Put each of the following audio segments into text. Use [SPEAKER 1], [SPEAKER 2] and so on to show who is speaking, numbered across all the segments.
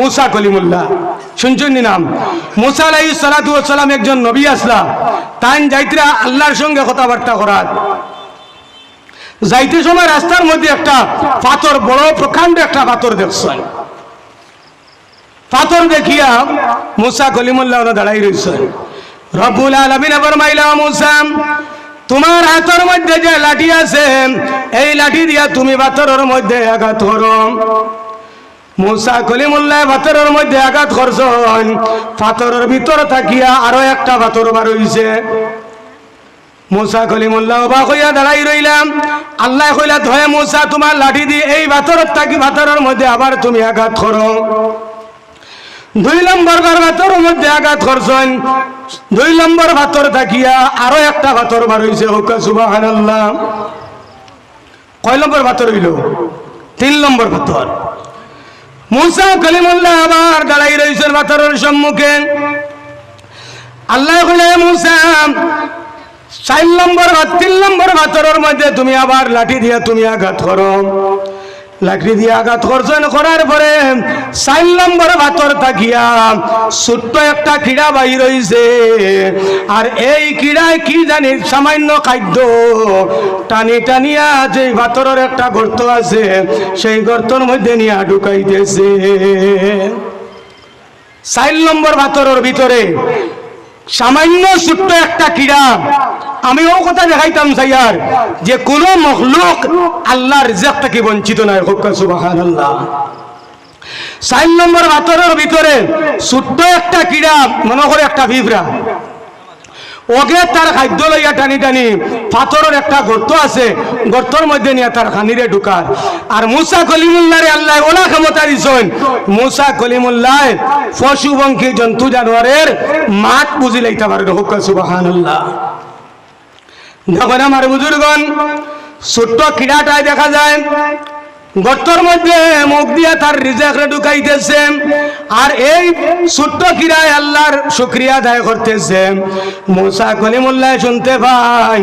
[SPEAKER 1] মুসা কলিমুল্লাহ। শুনছেন নাম? মুসা আলাই সালাম একজন নবী আসলা। তাই যাইতরা আল্লাহর সঙ্গে কথাবার্তা করার যাইতে সময় রাস্তার মধ্যে একটা পাথর, বড় প্রকাণ্ড একটা পাথর দেখছেন। পাথর দেখিয়া মুসা কলিমুল্লাহ ওরা দাঁড়াই রয়েছেন রব্বুল আলমিন ফরমাইলা মুসা, তোমার হাতের মধ্যে যে লাঠি আছে, এই লাঠি দিয়া তুমি পাথরের মধ্যে আঘাত করো। মুসা কলিমুল্লাহ পাথরের মধ্যে আঘাত করছেন। পাথরের ভিতর থাকিয়া আরও একটা পাথর বার হইছে। মুসা কলিমুল্লাহ অবাক হইয়া দাঁড়াই রইলাম। আল্লাহ কইলা, ধয়ে মুসা, তোমার লাঠি দিয়ে এই পাথরের থাকি পাথরের মধ্যে আবার তুমি আঘাত করো। দুই নম্বর বার ভাতরের মধ্যে আঘাত করছেন। দুই নম্বর ভাতর থাকিয়া আরও একটা ভাতর বার হইছে। হুকা আল্লাহ কয় নম্বর ভাতর হইল? তিন নম্বর ভাতর। মুসা কলিমুল্লাহ আবার দাঁড়াই রয়েছেন পাথরের সম্মুখে। আল্লাহ বলে, মুসা, চার নম্বর বা তিন নম্বর পাথরের মধ্যে তুমি আবার লাঠি দিয়ে তুমি আঘাত করো। লাকড়ি দিয়ে আঘাত করছেন, করার পরে চার নম্বর ভাতর থাকিয়া ছোট্ট একটা কিড়া বাহির হইছে আর এই কিড়ায় কি জানি সামান্য খাদ্য টানি টানিয়া যে ভাতরের একটা গর্ত আছে, সেই গর্তর মধ্যে নিয়ে ঢুকাইতেছে। চার নম্বর ভাতরের ভিতরে সামান্য ছোট্ট একটা কিড়া আমি ও কথা দেখাইতাম, সাইয়ার, যে কোন মখলুক আল্লাহর রিজাক থেকে বঞ্চিত হুক্কা সুবাহান আল্লাহ চার নম্বর ভাতরের ভিতরে ছোট্ট একটা কিড়া, মনে করে একটা ভিবরা ওকে তার খাদ্য লইয়া টানি টানি পাথরের একটা গর্ত আছে, গর্তর মধ্যে নিয়ে তার খানিরে ঢুকার। আর মুসা কলিমুল্লাহরে আল্লাহ ওলা ক্ষমতা দিছেন মুসা কলিমুল্লাহ পশু বঙ্কি জন্তু, জানোয়ারের মাঠ বুঝি লাইতে পারে হুক্কা সুবাহানুল্লাহ। দেখুন আমার বুজুর্গন ছোট্ট কিড়াটায় দেখা যায়, গর্তর মধ্যে মুখ দিয়ে তার রিজেক্ট ঢুকাইতেছে আর এই ছোট্ট কিরায় আল্লাহর শুক্রিয়া আদায় করতেছে। মোসা কলিমুল্লাহ শুনতে পাই,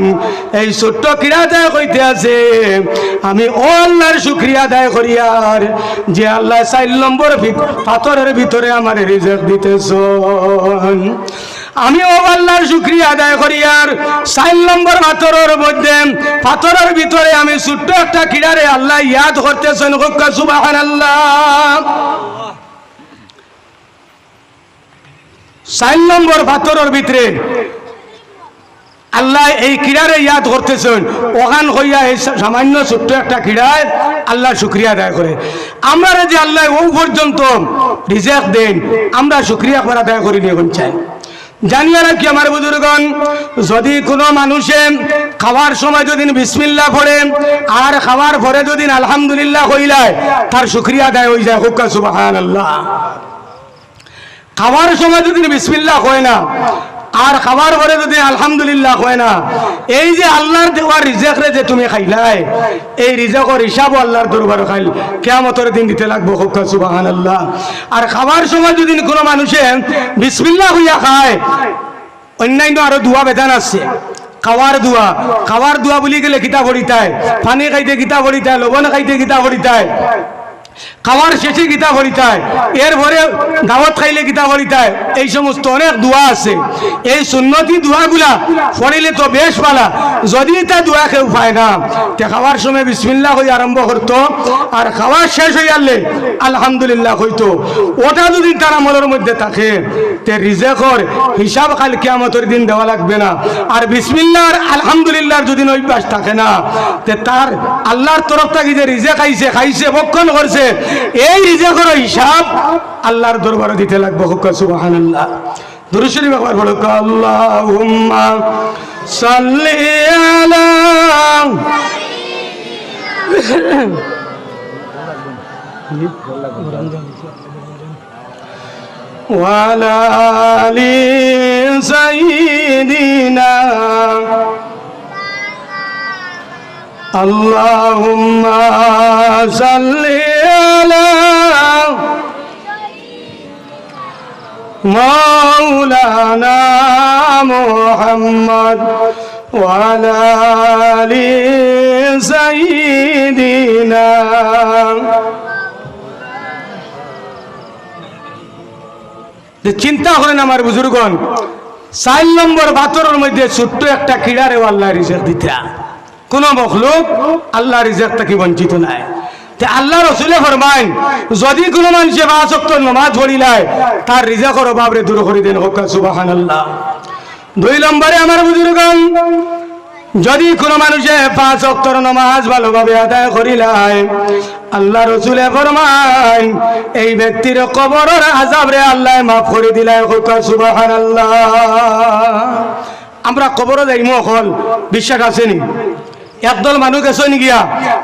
[SPEAKER 1] এই ছোট্ট কিরা আদায় কইতে আছে, আমি ও আল্লাহর শুক্রিয়া আদায় করি আর যে আল্লাহ চার নম্বর পাথরের ভিতরে আমার রিজেক্ট দিতেছ। আমি ও আল্লাহর শুক্রিয়া আদায় করি, আর চার নম্বর পাথরের মধ্যে, পাথরের ভিতরে আমি ছোট্ট একটা কিরারে আল্লাহ ইয়াদ করতেছেন সুবাহান আল্লাহ চার নম্বর পাথরের ভিতরে আল্লাহ এই কিরারে ইয়াদ করতেছেন, ওখান হইয়া এই সামান্য ছোট্ট একটা কিরায় আল্লাহ শুক্রিয়া আদায় করে। আমরা যে আল্লাহ ও পর্যন্ত রিজেক্ট দেন, আমরা শুক্রিয়া করা আদায় করি নিয়ে চাই। জানিয়ে রাখি আমার বুজুর্গন যদি কোনো মানুষে খাওয়ার সময় যদি বিসমিল্লা পড়ে, আর খাওয়ার পরে যদি আলহামদুলিল্লাহ হইলায় তার শুক্রিয়া আদায় হয়ে যায়। হুক্কা সুবাহ আল্লাহ খাওয়ার সময় যদি বিসমিল্লা হয় না আর খাবার পরে যদি আলহামদুলিল্লাহ হয় না, এই যে আল্লাহর দেওয়ার রিজেক রে যে তুমি খাইলাই, এই রিজেকর হিসাবও আল্লাহর দরবার খাইল। কেমতর দিন দিতে লাগবো হক্কা সুবাহান আল্লাহ আর খাবার সময় যদি কোনো মানুষে বিসমিল্লাহ হইয়া খায়, অন্যান্য আরও দুয়া বেদান আছে। খাওয়ার দুয়া খাওয়ার দুয়া বলি গেলে কিতা ভরিতায় পানি খাইতে কিতা ভরিতায় লবণ খাইতে কিতা ভরিতায় খাওয়ার শেষে গীতা ভরিতায় এরপরে দাওয়াত খাইলে গীতা ভরিতায় এই সমস্ত অনেক দোয়া আছে। এই সুন্নতি দোয়াগুলা পড়িলে তো বেশ পালা। যদি তা দোয়া কেউ পায় না, তে খাওয়ার সময় বিসমিল্লাহ হয়ে আরম্ভ করতো। আর খাওয়ার শেষ হয়ে গেলে আলহামদুলিল্লাহ হইতো। ওটা যদি তার আমলের মধ্যে থাকে, তে রিজেকর হিসাব খাল কিয়ামতের দিন দেওয়া লাগবে না। আর বিসমিল্লাহ আর আলহামদুলিল্লাহর যদি অভ্যাস থাকে না, তে তার আল্লাহর তরফ থেকে যে রিজেক খাইছে খাইছে, ভক্ষণ করছে এই রিজেকর হিসাব আল্লাহর দরবারে দিতে লাগবে হুক্কা সুবহানাল্লাহ দুরুশরী একবার বলো আল্লাহুম্মা সাল্লি আলা وعلى آل سيدنا اللهم صل على مولانا محمد وعلى آل سيدنا যে চিন্তা করেন আমার বুজুর্গন চার নম্বর বাতরের মধ্যে ছোট্ট একটা কিড়ারে আল্লাহ রিজেক দিতা কোন মখলুক আল্লাহ রিজেক থেকে বঞ্চিত নাই তে আল্লাহ রসুলে ফরমাইন, যদি কোনো মানুষে বা আসক্ত নমাজ পড়িলায় তার রিজেকর অভাবরে দূর করে দেন, হোক সুবাহান আল্লাহ দুই নম্বরে আমার বুজুর্গন, যদি কোনো মানুষে পাঁচ অক্টর নমাজ ভালোভাবে আদায় করিলায় আল্লাহ রসুলে ফরমান এই ব্যক্তির কবরের আজাবরে আল্লাহ মাফ করে দিলায় সুবাহান আল্লাহ আমরা কবরও যাইমো অকল, বিশ্বাস আসেনি একদল মানুষ গেছে নি গিয়া?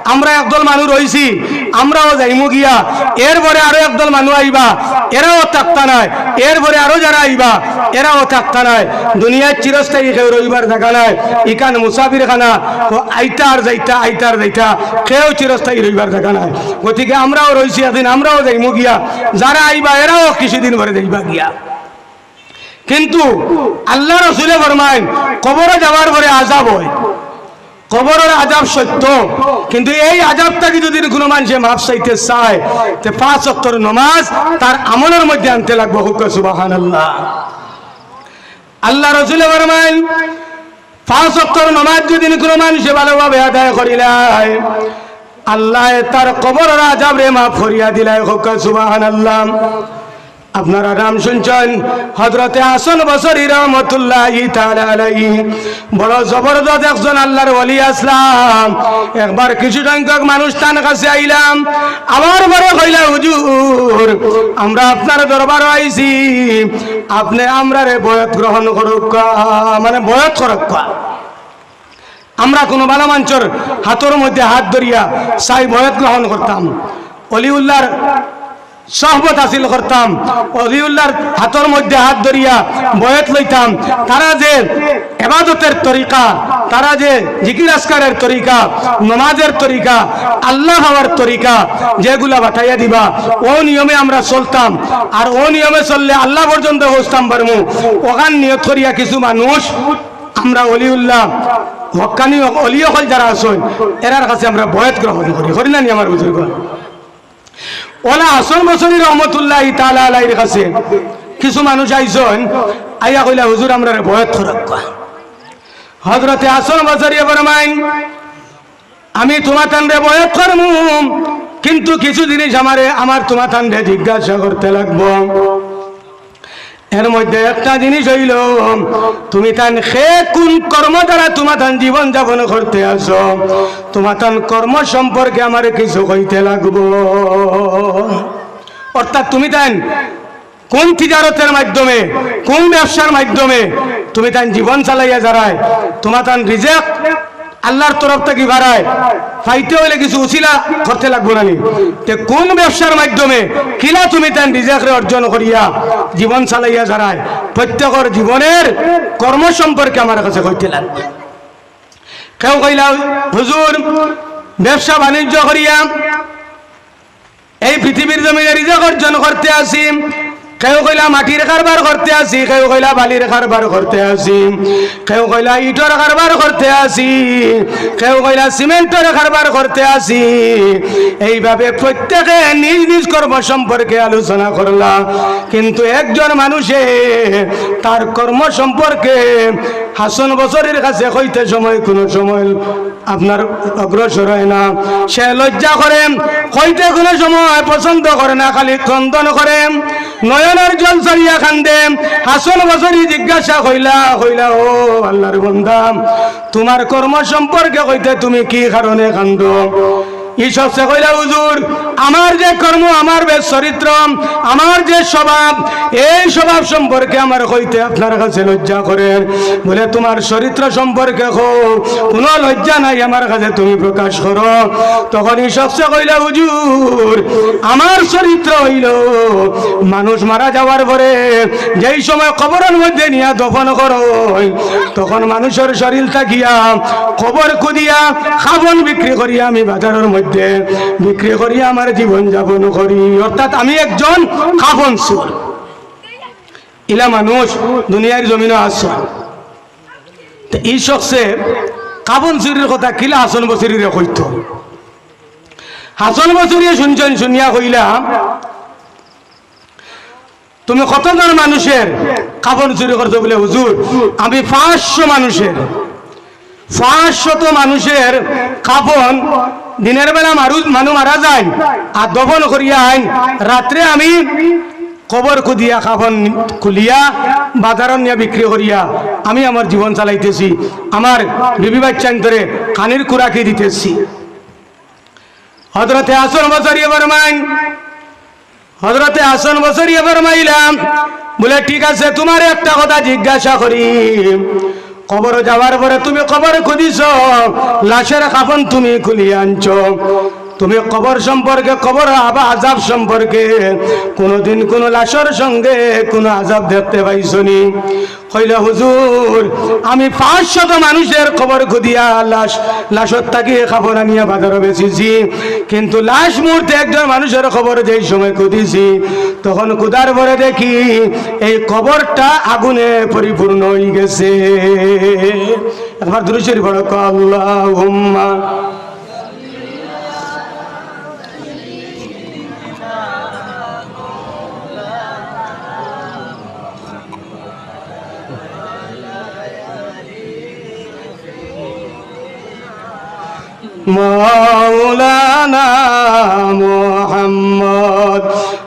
[SPEAKER 1] আমরা একদল মানুষ রইছি। আমরাও যাইমু গিয়া। এরপরে আরও একদল মানুষ আইবা। এরাও থাকতা নাই। এরপরে আরও যারা আইবা, এরাও থাকতা নাই। দুনিয়ার চিরস্থায়ী কেউ রইবার থাকা নাই। ইকান মুসাফির খানা ও আইতার যাইতা আইতার যাইতা, কেউ চিরস্থায়ী রইবার থাকা নাই। গতিকে আমরাও রইছি এদিন, আমরাও যাইমু গিয়া। যারা আইবা, এরাও কিছুদিন পরে যাইবা গিয়া। কিন্তু আল্লাহ রসুলে ফরমাইন কবরে যাওয়ার পরে আজাব হয়। কবরের আজাব সত্য। কিন্তু এই আজাবটাকে যদি কোনো মানুষে মাফ চাইতে চায়, তে পাঁচ অক্টর নমাজ তার আমলের মধ্যে আনতে লাগবো। হুক সুবাহান আল্লাহ আল্লাহ রসুলে ফরমাইন পাঁচ অক্টর নমাজ যদি কোনো মানুষে ভালোভাবে আদায় করিলায় আল্লাহ তার কবরের আজাব রে মাফ করিয়া দিলায় হুক সুবাহান আল্লাহ আপনারা নাম শুনছেন হজরতে আসন বসরি রহমতুল্লাহ বড় জবরদস্ত একজন আল্লাহর ওলি আসলাম। একবার কিছু সংখ্যক মানুষ তার কাছে আইলাম। আবার বড় কইলা, হুজুর, আমরা আপনার দরবার আইছি। আপনি আমরা রে বয়ত গ্রহণ করুক মানে বয়ত করুক আমরা কোনো বালা মাঞ্চর হাতর মধ্যে হাত ধরিয়া সাই বয়ত গ্রহণ করতাম। অলিউল্লাহর সহবত হাসিল করতাম। অলিউল্লাহর হাতর মধ্যে হাত ধরিয়া বয়ত লইতাম। তারা যে এবাদতের তরিকা, তারা যে জিকির আসকারের তরিকা, নমাজের তরিকা, আল্লাহ হওয়ার তরিকা, যেগুলা বাতাইয়া দিবা, ও নিয়মে আমরা চলতাম। আর ও নিয়মে চললে আল্লাহ পর্যন্ত বসতাম পারমু ওখান নিয়ত করিয়া কিছু মানুষ, আমরা অলিউল্লাহ হকানি অলি হল যারা আছেন, এরার কাছে আমরা বয়ত গ্রহণ করি। করি না নি আমার বুজুর্গ? ওলা হাসন বসরি রহমতুল্লাহ তালা আলাইর কাছে। কিছু মানুষ আইসন আইয়া কইলা, হুজুর, আমরা বয়ত খরক হজরতে আসন বসরি বরমাইন আমি তোমার তান্ডে বয়ত করমু, কিন্তু কিছু জিনিস আমারে, আমার তোমার তান্ডে জিজ্ঞাসা করতে লাগবো। এর মধ্যে একটা জিনিস হইল, তুমি তান সে কোন কর্ম দ্বারা তোমার তান জীবন যাপন করতে আসো? তোমার তান কর্ম সম্পর্কে আমার কিছু কইতে লাগবো। অর্থাৎ তুমি তান কোন তিজারতের মাধ্যমে, কোন ব্যবসার মাধ্যমে তুমি তান জীবন চালাইয়া যারায় তোমার তান রিজেক্ট আল্লাহর তরফ থেকে বাড়ায়। ফাইতে হইলে কিছু উচিলা করতে লাগবো না কোন ব্যবসার মাধ্যমে কিলা তুমি তান রিজাকরে অর্জন করিয়া জীবন চালাইয়া যারায় প্রত্যেকের জীবনের কর্ম সম্পর্কে আমার কাছে কইতে লাগবে। কেউ কইলা, হুজুর, ব্যবসা বাণিজ্য করিয়া এই পৃথিবীর জমিনে রিজাক অর্জন করতে আসি কেউ কইলা মাটির কারবার করতে আসি, কেউ কইলা বালির কারবার করতে আসি। কেউ কইলা ইটর কারবার করতে আসি, কেউ কইলা সিমেন্টের কারবার করতে আসি। এইভাবে প্রত্যেকে নিজ নিজ কর্ম সম্পর্কে আলোচনা করলা কিন্তু একজন মানুষে তার কর্ম সম্পর্কে হাসন বছরের কাছে কইতে সময়, কোনো সময় আপনার অগ্রসর হয় না। সে লজ্জা করে, কইতে কোনো সময় পছন্দ করে না, খালি ক্রন্দন করে। নয়নের জল সরিয়া খান্দে হাসন বছরই জিজ্ঞাসা হইলা হইলা, ও আল্লাহর বন্ধাম তোমার কর্ম সম্পর্কে কইতে তুমি কি কারণে কান্দ? সে কইলা, হুজুর, আমার যে কর্ম, আমার বেশ চরিত্র আমার যে স্বভাব, এই স্বভাব সম্পর্কে আমার কইতে আপনার কাছে লজ্জা করেন। বলে, তোমার চরিত্র সম্পর্কে হো কোনো লজ্জা নাই আমার কাছে, তুমি প্রকাশ করো। তখন সে কইলা, হুজুর, আমার চরিত্র হইল, মানুষ মারা যাওয়ার পরে যেই সময় কবরের মধ্যে নিয়ে দফন করো, তখন মানুষের শরীর থাকিয়া কবর খুদিয়া খাবন বিক্রি করিয়া আমি বাজারের মধ্যে বিক্রি করিয়া আমার জীবন যাপন করি। অর্থাৎ আমি একজন খাবন সুর ইলা মানুষ, দুনিয়ার জমিনে আসছে এই শখসে কাবন চুরির কথা কিলা হাসন বছরিরে কইত? হাসন বছরিয়ে শুনছেন, শুনিয়া কইলা, তুমি কতজন মানুষের কাপড় চুরি করছ? বলে, হুজুর, আমি পাঁচশো মানুষের, পাঁচশত মানুষের কাপন দিনের বেলা মানুষ মানুষ মারা যায়। আর দফন করিয়া আইন। রাত্রে আমি কবর খুদিয়া কাপন খুলিয়া বাজারত নিয়ে বিক্রি করিয়া আমি আমার জীবন চালাইতেছি। আমার বিবি বাচ্চান্তরে কানির কুড়াকি দিতেছি। হজরতে আসন বছর এবার মাইন হজরতে আসন বছর এবার মাইলাম বলে, ঠিক আছে তোমার একটা কথা জিজ্ঞাসা করি কবর যাওয়ার পরে তুমি কবর খুলিছ লাশের কাফন তুমি খুলিয়ে আনছো। তুমি কবর সম্পর্কে, কবর আবা আজাব সম্পর্কে, কোনোদিন কোন লাশের সঙ্গে কোনো আজাব দেখতে পাইছনি? কইলে হুজুর, আমি পাঁচশত মানুষের খবর খুদিয়া লাশ লাশত তাকে খাবার আনিয়া বাজারে বেচেছি। কিন্তু লাশ মুহূর্তে একজন মানুষের খবর যেই সময় খুদিছি, তখন কুদার পরে দেখি এই খবরটা আগুনে পরিপূর্ণ হয়ে গেছে। একবার দুরুশের বড় আল্লাহ مولانا محمد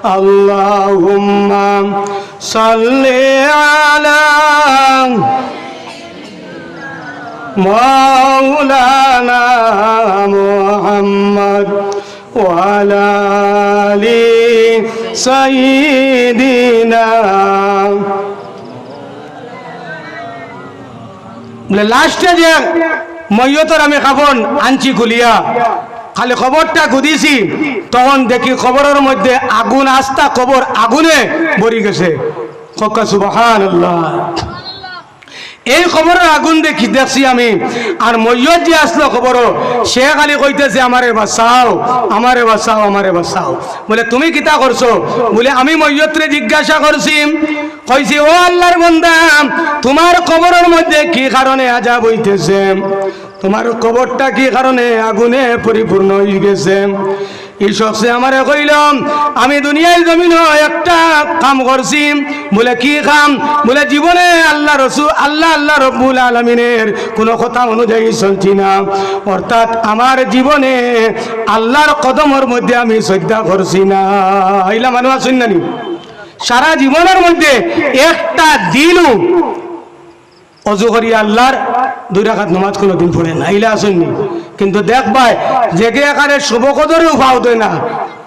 [SPEAKER 1] اللهم صل على مولانا محمد وعلى آل سيدنا বলে লাস্টে যে মৈয়তর আমি খাবন আনছি খুলিয়া খালি খবরটা খুদিছি তখন দেখি খবরের মধ্যে আগুন, আস্তা খবর আগুনে ভরি গেছে। এই খবরের আগুন দেখি দেখছি আমি। আর মৈয়ত যে আসলো খবর সে খালি কইতেছে আমারে বাঁচাও আমারে বাঁচাও আমারে বাঁচাও। বলে, তুমি কিতা করছ বলে, আমি মৈয়তরে জিজ্ঞাসা করছি কইছি ও আল্লাহর বন্দা তোমার খবরের মধ্যে কি কারণে আজাব হইতেছে? তোমার কবরটা কি কারণে আগুনে পরিপূর্ণ হয়ে গেছে? এই শখসে আমারে কইলাম আমি দুনিয়ায় জমিন একটা কাম করছি। বলে কি কাম? বলে জীবনে আল্লাহ রসু আল্লাহ আল্লাহ রব্বুল আলমিনের কোনো কথা অনুযায়ী চলছি না। অর্থাৎ আমার জীবনে আল্লাহর কদমের মধ্যে আমি শ্রদ্ধা করছি না। আইলা মানুষ আসুন নানি সারা জীবনের মধ্যে একটা দিনও অজু করি আল্লাহর দুই রাখাত নমাজ কোনো দিন পড়ে না, ইলা আসেননি কিন্তু দেখবাই জেগে শুভ কদরেও পাও দেয় না,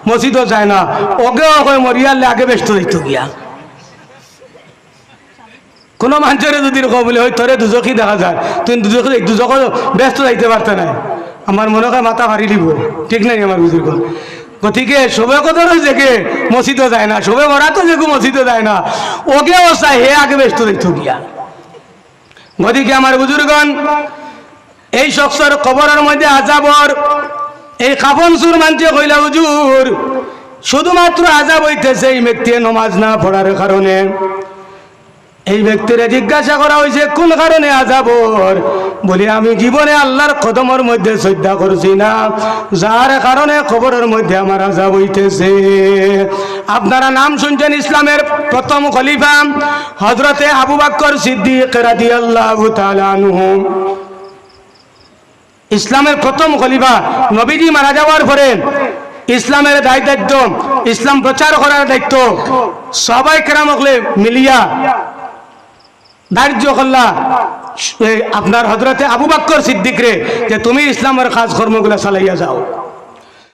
[SPEAKER 1] মসজিদও যায় না ওকে ওকে মরিয়ালে আগে ব্যস্ত দিত গিয়া। কোনো মানুষের যদি কো বলে, ওই তোরে দুজকই দেখা যায়। তুই দুজক দুজক ব্যস্ত যাইতে পারতে নাই। আমার মনে হয় মাথা ভারি দিব, ঠিক নাই আমার বুজুর্গ? গতিকে শোভে কদরও জেগে মসজিদও যায় না, শোভে তো যেগু মসজিদও যায় না ওকে অবস্থায় হে আগে ব্যস্ত দিত গিয়া। গতিকে আমার বুজুর্গন এই শখসর কবরের মধ্যে আজাবর এই কাফন সুর মানছে কইলা হুজুর, শুধুমাত্র আজাব হইতেছে এই ব্যক্তি নমাজ না পড়ার কারণে। এই ব্যক্তিরে জিজ্ঞাসা করা হয়েছে কোন কারণে আজাবর বলি, আমি জীবনে আল্লাহর কদমের মধ্যে শ্রদ্ধা করছি না। যার কারণে খবরের মধ্যে আমার আজাব হইতেছে। আপনারা নাম শুনছেন ইসলামের প্রথম খলিফা হজরতে আবু বাক্কর সিদ্দিক তাআলা আনহু। ইসলামের প্রথম খলিফা নবীজি মারা যাওয়ার পরে ইসলামের দায়িত্ব, ইসলাম প্রচার করার দায়িত্ব সবাই কেরাম মিলিয়া দারিদ্র করলা। আপনার হজরতে আবু বাক্কর সিদ্দিক রে, যে তুমি ইসলামের কাজ কর্মগুলো চালাইয়া যাও।